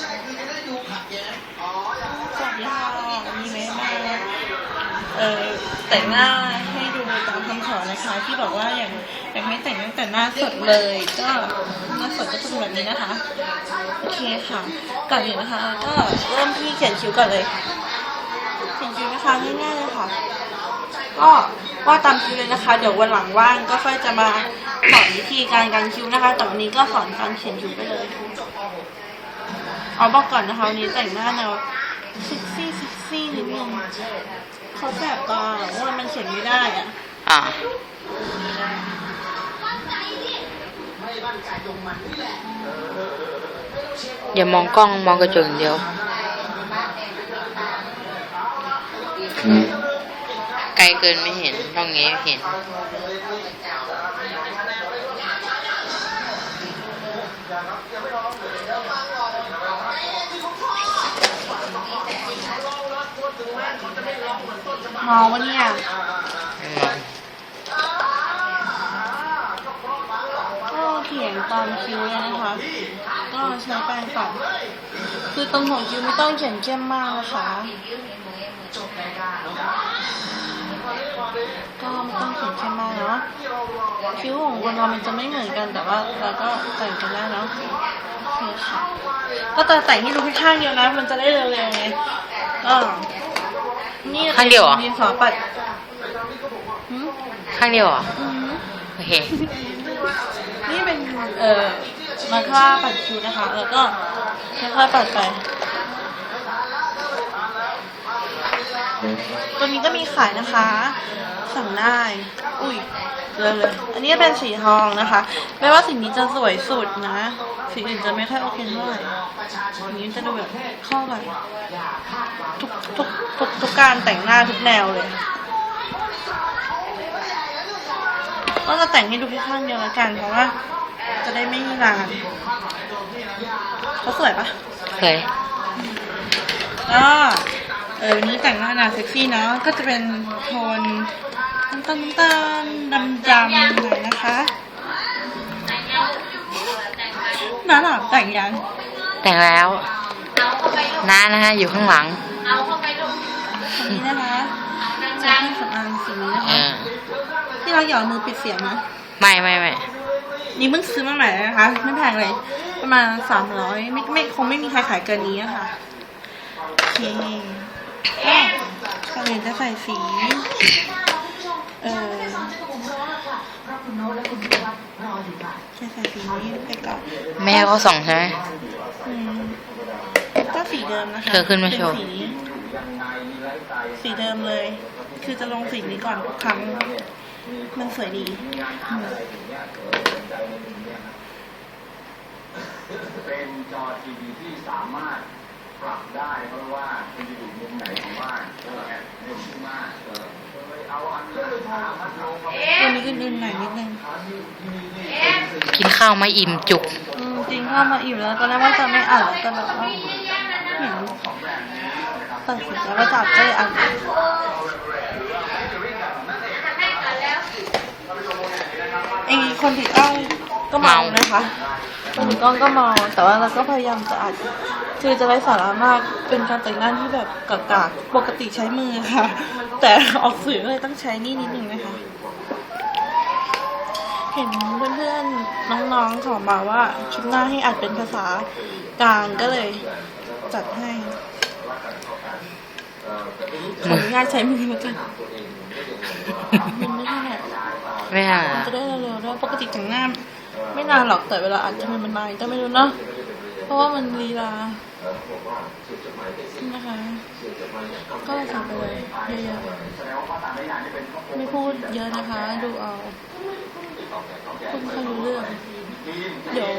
สวัสดีค่ะมีไหมมาเออแต่งหน้าให้ดูตามคำขอนะคะ ที่บอกว่าอย่างอยากให้แต่งตั้งแต่หน้าสดเลย ก็หน้าสดก็จะเป็นแบบนี้นะคะโอเคค่ะก่อนอื่นนะคะ ก็เริ่มที่เขียนคิ้วก่อนเลยเขียนคิ้วนะคะง่ายๆเลยค่ะ ก็ว่าตามคิ้วเลยนะคะ เดี๋ยววันหลังว่างก็ค่อยจะมาสอนวิธีการการคิ้วนะคะ แต่วันนี้ก็สอนการเขียนคิ้วไปเลย เอาบอกก่อนนะคะวันนี้แต่งหน้าแนวเซ็กซี่เซ็กซี่นิดนึงเขาแสบตาว่ามันเขียนไม่ได้อะอ่าอย่ามองกล้องมองกระจกอย่างเดียว ไกลเกินไม่เห็นตรงนี้เห็น เมาวะเนี่ยก็เขียนตามคิ้วเลยนะคะ ก็ใช้แปรงปัดคือตรงหัวคิ้วไม่ต้องเขียนเข้มมากนะคะก็ไม่ต้องเขียนเข้มมากเนาะคิ้วของคนเรามันจะไม่เหมือนกันแต่ว่าเราก็แต่งกันได้เนาะโอเคค่ะก็แต่แต่งให้ดูแค่ข้างเดียวนะมันจะได้เร็วๆไงก็ นี่ข้างเดียวเหรอ ดินสอปัดหืมข้างเดียวเหรอ อืมโอเค นี่เป็นเอ่อมาค่าปัดคิวนะคะ แล้วก็ค่อยๆปัดไป ตัวนี้ก็มีขายนะคะ สั่งได้ อุ้ย เลยเลย อันนี้เป็นสีทองนะคะ ไม่ว่าสีนี้จะสวยสุดนะ สีอื่นจะไม่ค่อยโอเคเท่าไหร่สีนี้จะดูแบบเข้ากันทุกทุกทุกทุกการแต่งหน้าทุกแนวเลยก็จะแต่งให้ดูแค่ข้างเดียวแล้วกันเพราะว่า จะได้ไม่นานเขาสวยปะเคยก็เออวันนี้แต่งหน้าหนาเซ็กซี่เนาะก็จะเป็นโทนน้ำ ตาลน้ำตาลดำดำหน่อยนะคะน้าหลับแต่งยังแต่งแล้วน้านะฮะอยู่ข้างหลังอันนี้นะคะจะให้สำอางสีนี้นะเอคะอที่เราหยอดมือปิดเสียงนะไม่ไม่ไม่นี่เพิ่งซื้อมาใหม่เลยนะคะ ไม่แพงเลย ประมาณสามร้อยไม่ไม่คงไม่มีใครขายเกินนี้อะค่ะโอเคก็ก่ อนอื่นจะใส่สีเออจะใส่สีนี้ไปก่อนแม่ก็ส่องใช่ไหม อืมก็สีเดิมนะคะเธอขึ้นมาโชว์ เป็นสีสีเดิมเลย คือจะลงสีนี้ก่อนทุกครั้ง มันสวยดีอืมเป็นจอทีวีที่สามารถปรับได้เพราะว่าคุณจะอยู่มุมไหนของบ้านเออมุมที่มากเออ ตัวนี้อื่นๆหน่อยนิดนึงกินข้าวไม่อิ่มจุก อืมจริงเข้ามาอิ่มแล้วตอนแรกว่าจะไม่อ่านแต่แบบว่าเห็นตัดสินใจว่าจะจะอ่านไอคนถือกล้องก็เมานะคะคนถือกล้องก็เมาแต่ว่าเราก็พยายามจะอ่าน คือจะไร้สาระมากเป็นการแต่งหน้าที่แบบกากๆปกติใช้มือค่ะ แต่ออกสื่อก็เลยต้องใช้นี่นิดนึงนะคะ เห็นเพื่อนๆน้องๆขอมาว่าคลิปหน้าให้อัดเป็นภาษากลางก็เลยจัดให้ขออนุญาตใช้มือแล้วกันมันไม่ถนัดไม่ห่ามันจะได้เร็วๆด้วยปกติแต่งหน้า ไม่นานหรอกแต่เวลาอัดทำไมมันนานก็ไม่รู้เนาะ เพราะว่ามันลีลานะคะก็ใส่ไปเลยเยอะๆไม่พูดเยอะนะคะ ดูเอาพูดไม่ค่อยรู้เรื่อง เดี๋ยว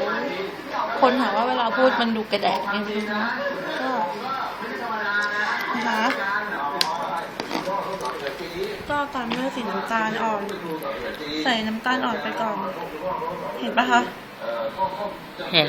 คนหาว่าเวลาพูดมันดูกระแดกไงไม่รู้นะก็นะคะก็ตามด้วยสีน้ำตาลอ่อน ใส่น้ำตาลอ่อนไปก่อน เห็นปะคะ เห็น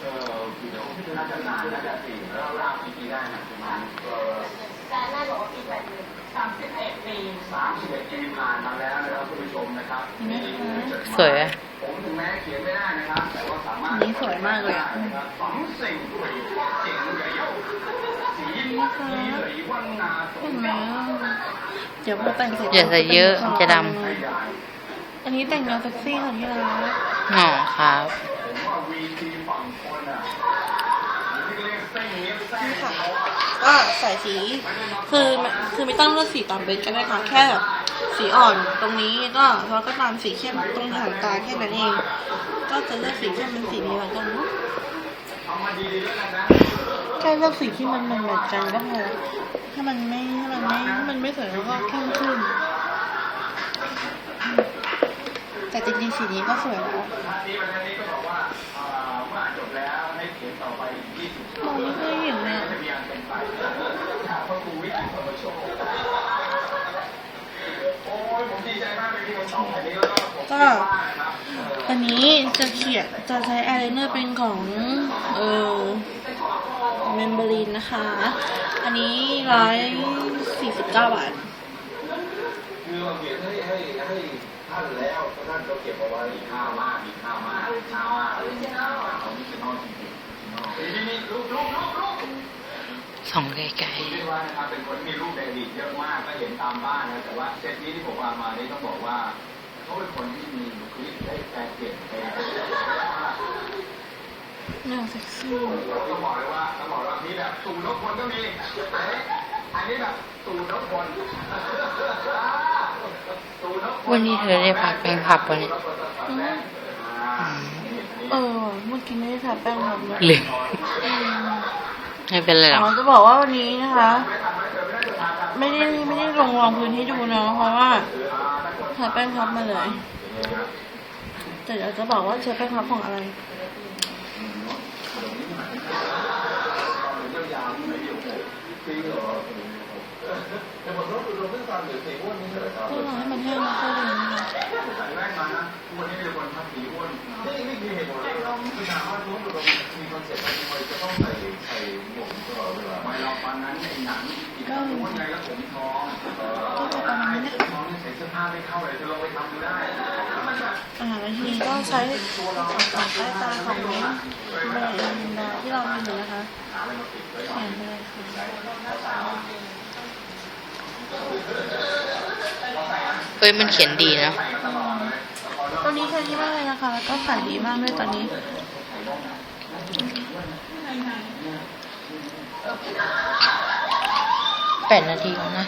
มีโชว์ว่าอะไรนะเออเดี๋ยวน่าจะนานน่าจะสี่แล้วรากปีได้นะประมาณเออแต่แม่บอกว่าปีแปดปีสามสิบเอ็ดปีสามสิบเอ็ดปีผ่านมาแล้วนะครับคุณผู้ชมนะครับมีจดหมายสวยไหมผมถึงแม้เขียนไม่ได้นะครับแต่ว่าสามารถอันนี้สวยมากเลยอะนะครับสองสิ่งด้วยเจ๋งเลยโยสีสีเหลยวันนาสเห็งนไหมเก่าเดี๋ยวพอแต่งเสร็จอย่าใส่เยอะมันจะดอันนี้แต่งแนวเซ็กซี่ค่ะที่รักหน่อครับ ผมว่าวีทีฝั่งคนอะที่เรียกเส้นเนี้ยเส้นนี่ค่ะเขาอะก็ใส่สีคือมันคือไม่ต้องเลือกสีตามเบสก็ได้ค่ะแค่แบบสีอ่อนตรงนี้ก็เราก็ตามสีเข้มตรงหางตาแค่นั้นเอง ก็จะเลือกสีเข้มเป็นสีนี้แล้วกันเนอะเอามาดีๆแล้วกันนะแค่เลือกสีที่มันเหมือนๆกันก็พอถ้ามันไม่ถ้ามันไม่ถ้ามันไม่สวยเราก็เข้มขึ้น แต่จริงๆสีนี้ก็สวยแล้ว มองไม่เคยเห็นเลยอะจะมีอันเป็นไปถ้าพระครูวิจิตรธรรมโชคโอ้ยผมดีใจมากเลยที่เขาตอบอันนี้แล้วก็ผมคิดว่านะครับเอ่ออันนี้จะเขียนจะใช้อายไลเนอร์เป็นของ เออเมมเบรีนนะคะ อันนี้ร้อยสี่สิบเก้าบาทคือเราเขียนให้ให้ให้ท่านแล้วท่านก็เก็บเอาไว้มีค่ามากมีค่ามากค่ามากมีค่ามากออริจินอลจริง ส่องไกลคุณเรียกว่านะครับเป็นคนที่มีรูปในอดีตเยอะมากก็เห็นตามบ้านนะแต่ว่าเซตนี้ที่ผมวางมานี่ต้องบอกว่าเขาเป็นคนที่มีบุคลิกได้แปลเปลี่ยนไปแนวเซ็กซี่ต้องบอกเลยว่าต้องบอกว่ามีแบบตูนกคนก็มีอันนี้แบบตูนกคนตูนกคๆวันนี้เธอได้พักแปรงผับปะเนี่ยอ่า เออ เมื่อกี้ไม่ได้ทาแป้งทำเลยลืมไม่เป็นไรหรอก อ๋อจะบอกว่าวันนี้นะคะ ไม่ได้ไม่ได้ลงรองพื้นให้ดูนะเพราะว่าทาแป้งทับมาเลย แต่เดี๋ยวจะบอกว่าใช้แป้งทับของอะไร ก็รอให้มันแห้งแล้วค่อยลงนะคะใส่แว่นมานะวันนี้มีคนทักสีอ้วนนี่นี่คือเหตุผลเราคือถามว่ารู้สึกมีคอนเซ็ปต์ว่าทำไมจะต้องใส่ใส่หมวกตลอดเวลาไม่เราตอนนั้นในหนังอีกคนว่าไงแล้วผมท้องก็จะประมาณนี้นะท้องใส่เสื้อผ้าไม่เข้าเลยจะลองไปทำดูได้มันแบบอ่าแล้วทีนี้ก็ใช้ของใต้ตาของแบรนด์ดาที่เรามีอยู่นะคะแขนไปเลยค่ะ เฮ้ยมันเขียนดีนะ ตัวนี้ใช้ดีมากเลยนะคะ แล้วก็ขายดีมากด้วยตอนนี้ แปดนาทีแล้วนะ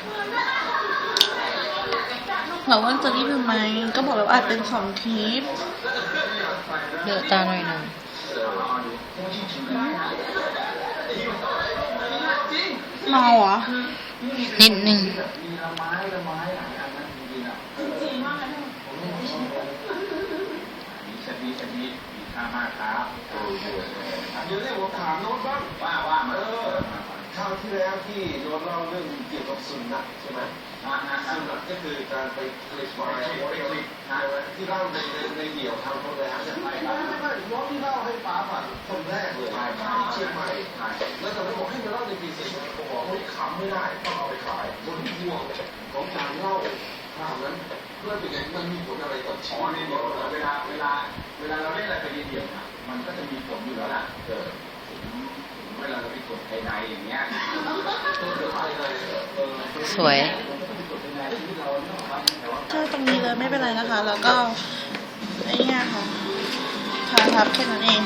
เราว่าจะรีบไหม ก็บอกแล้วอาจเป็นของทิปเลือกตาหน่อยหนึ่งเมาเหรอ นิดนึงมีละไม้ละไม้หลายอันนะจริงๆอะจริงมากเลยนี่ชนิดชนิดมีค่ามากครับเดี๋ยวเนี่ยผมถามโน้ตบ้างว่าว่ามาเออ คราวที่แล้วที่โน้ตเล่าเรื่องเกี่ยวกับสุนัขใช่ไหมมานะครัสุบนัขก็คือการไปคลิกไม้ไปคลิกใช่ไหมที่เล่าในในในเดี่ยวทำโรงแรมใช่ไหมไม่ไม่ไม่โน้ตที่เล่าให้ป๋าฝันคนแรกเลยที่เชียงใหม่แล้วตอนนั้นบอกให้มาเล่าในปีสี่ผมบอกว่าขำไม่ได้ต้องเอาไปขายบนห่วงของการเล่าข่าวนั้นเพื่อเป็นไงมันมีผลอะไรกับชีอ๋อวิตนี่เราเดี๋ยวเวลาเวลา เวลาเราเล่นอะไรไปเดียวๆนะมันก็จะมีผลอยู่แล้วล่ะเออเวลาเราไปกดภายในอย่างเงี้ยสวยแค่ตรงนี้เลยไม่เป็นไรนะคะ แล้วก็ไอ้เนี่ยค่ะทาทับแค่นั้นเอง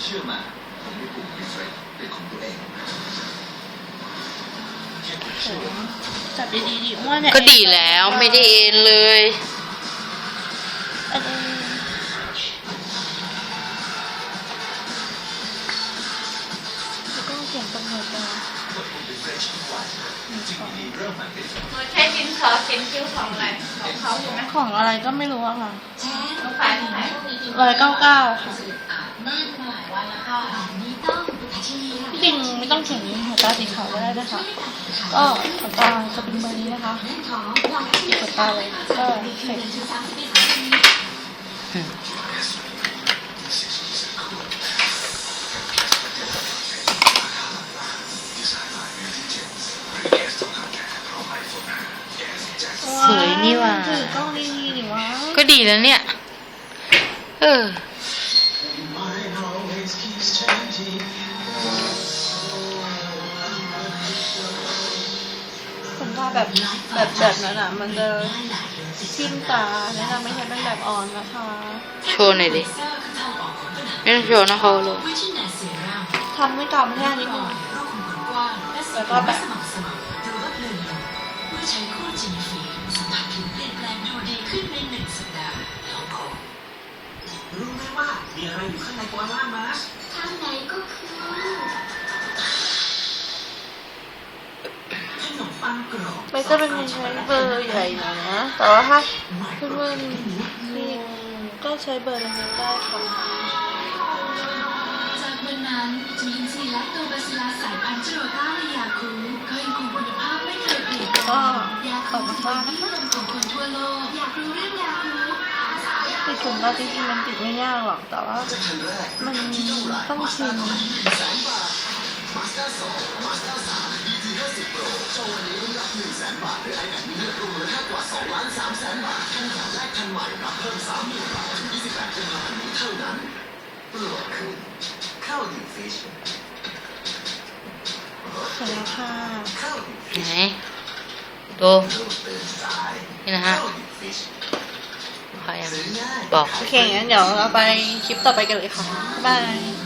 เชื่อมาผมมีกลุ่มมีเฟรนเป็นของตัวเองโอ้จับดีๆดิอ้วนเนี่ยก็ดีแล้วไม่ได้เอ็นเลย แล้วก็เขียนตรงหัวใจใช้ดินสอเขียนคิ้วของอะไรของเขาใช่ไหมของอะไรก็ไม่รู้อะค่ะเขาขายที่ไหนอร้อยเก้าเก้าค่ะที่จริงไม่ต้องเขียนหัวตาสีขาวก็ได้นะคะก็หัวตาจะเป็นเบอร์นี้นะคะของวางปิดหัวตาเลยก็เสร็จ สามสิบเอ็ดสิงหาคมนี้อืมสวยนี่หว่า ถือกล้องดีๆนี่วะก็ดีแล้วเนี่ย เออผมว่าแบบแบบแบบนั้นอะ มันจะทิ่มตาแนะนำไม่ใช่เป็นแบบอ่อนนะคะ โชว์หน่อยดิ ไม่ต้องโชว์นะเขาเลยทำไม่กำแค่นี้พอแล้วก็แบบ อยู่ข้างในโคอาล่ามาสข้างในก็คือขนมปังกรอบไม่ก็เป็นใช้เบอร์ใหญ่หน่อยนะแต่ว่าถ้าเพื่อนๆนี่ก็ใช้เบอร์เล็กๆได้ค่ะจากวันนั้นจุลินทรีและตัวบาซิลัสสายพันธุ์จิโรต้าและยาคูก็ยังคงคุณภาพไม่เคยเปลี่ยนแปลก็งยาขคูอบคุณมากนที่คะนมของคนทั่วโลกอยากรู้เรื่อง ติดถุงเราจริงๆมันติดไม่ยากหรอกแต่ว่ามันต้องชิมข้าวดิบฟิชเสร็จแล้วค่ะไหนดูนี่นะฮะ พอยังบอก โอเคงั้นเดี๋ยวเราไปคลิปต่อไปกันเลยค่ะ บ๊ายบาย